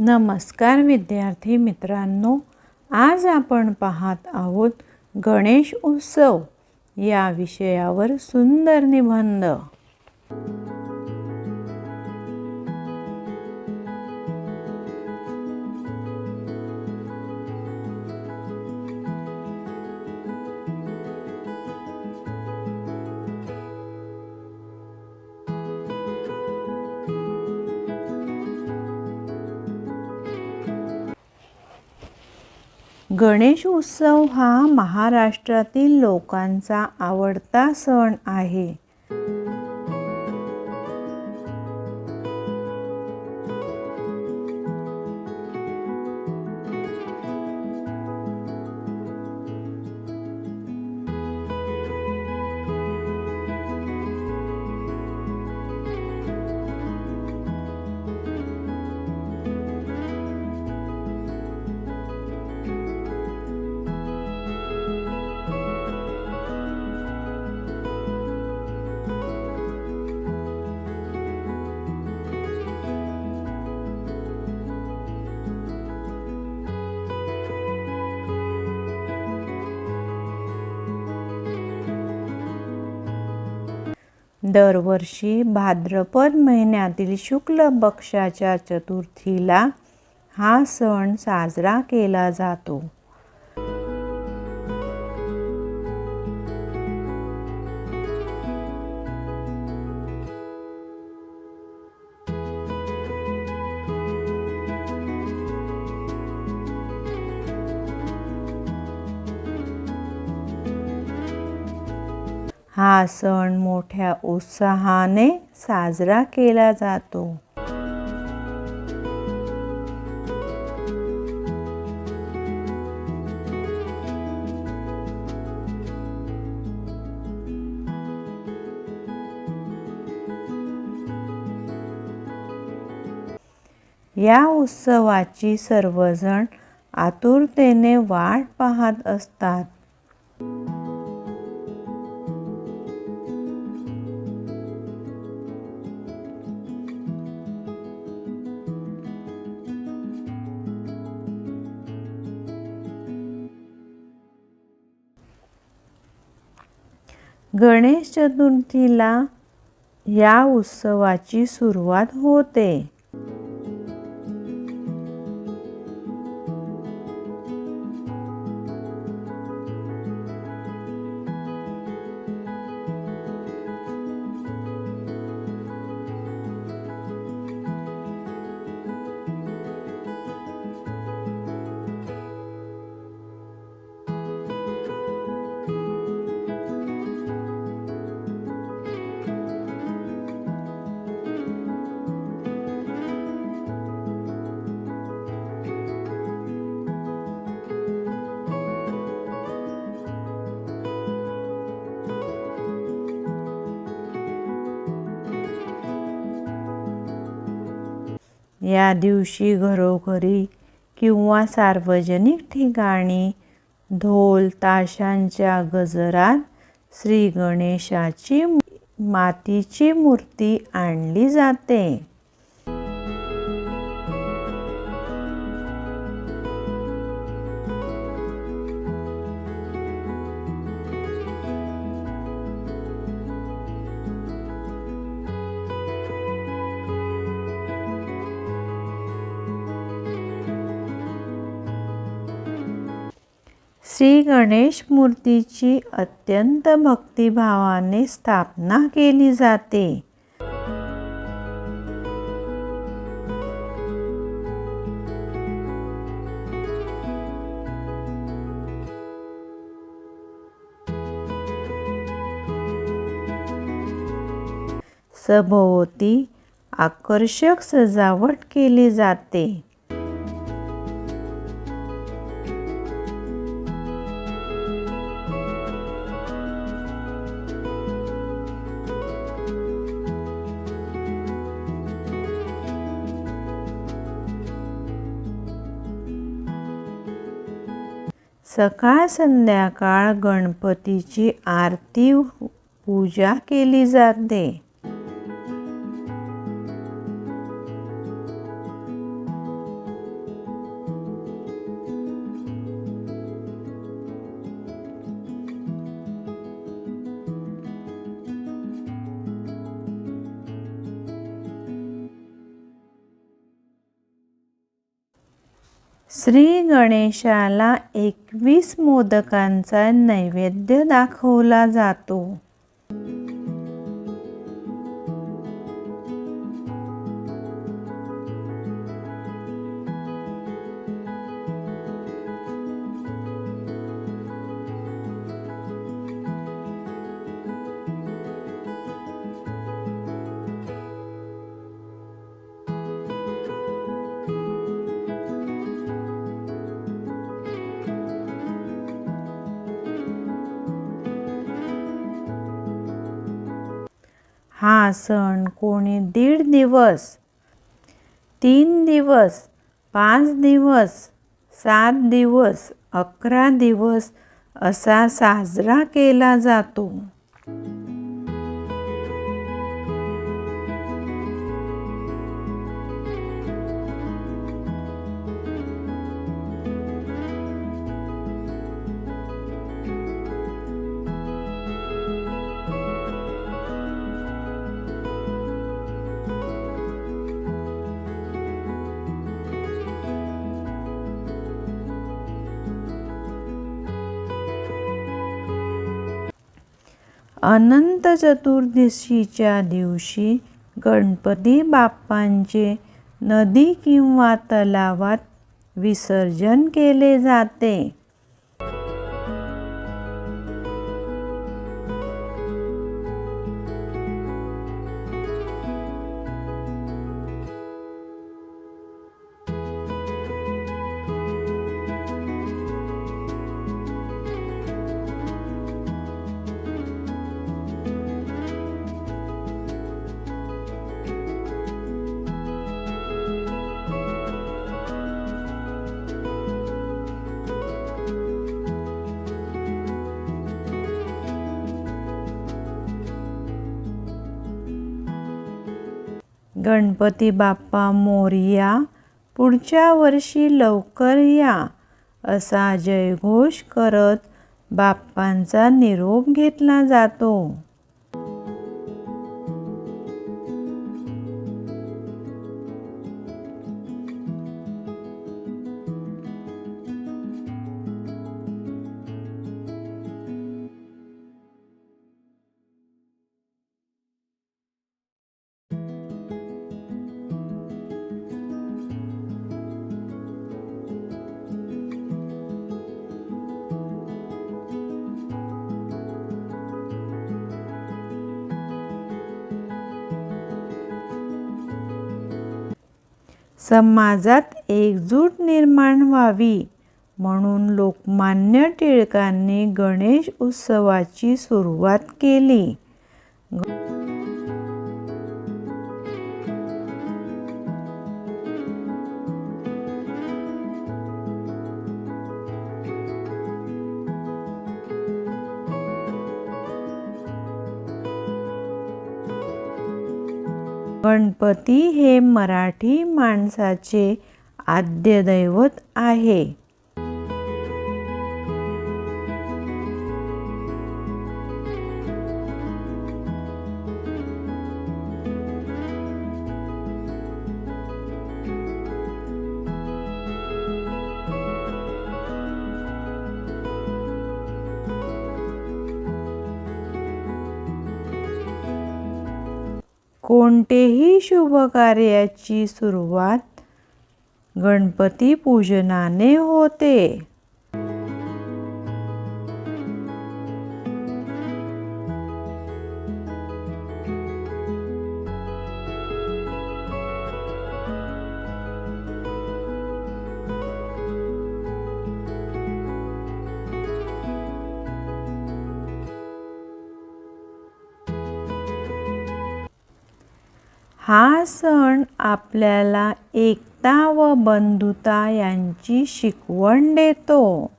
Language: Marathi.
नमस्कार विद्यार्थी मित्रांनो आज आपण पाहत आहोत गणेश उत्सव या विषयावर सुंदर निबंध. गणेश उत्सव हा महाराष्ट्रातील लोकांचा आवडता सण आहे. दरवर्षी भाद्रपद महिन्यातील शुक्ल पक्षाच्या चतुर्थीला हा सण साजरा केला जातो. हा सण मोठ्या उत्साहाने साजरा केला जातो. या उत्सवाची सर्वजण आतुरतेने वाट पाहत असतात. गणेश चतुर्थीला या उत्सवाची सुरुवात होते. या दिवशी घरोघरी किंवा सार्वजनिक ठिकाणी ढोल ताशांच्या गजरात श्री गणेशाची मातीची मूर्ती आणली जाते. श्री गणेश मूर्तीची अत्यंत भक्तिभावाने स्थापना केली जाते. सभोवती आकर्षक सजावट केली जाते. सकाळ संध्याकाळ गणपतीची आरती पूजा केली जाते. श्री गणेशाला एकवीस मोदकांचा नैवेद्य दाखवला जातो. हा सण कोणी दीड दिवस तीन दिवस पाच दिवस सात दिवस अकरा दिवस असा साजरा केला जातो. अनंत चतुर्दशीच्या दिवशी गणपती बाप्पांचे नदी किंवा तलावात विसर्जन केले जाते. गणपती बाप्पा मोरया पुढच्या वर्षी लवकर या असा जयघोष करत बाप्पांचा निरोप घेतला जातो. समाजात एकजूट निर्माण व्हावी म्हणून लोकमान्य टिळकांनी गणेश उत्सवाची सुरुवात केली. गणपती हे मराठी माणसाचे आद्यदैवत आहे. कोणतेही शुभ कार्याची सुरुवात गणपती पूजनाने होते. हा सण आपल्याला एकता व बंधुता यांची शिकवण देतो.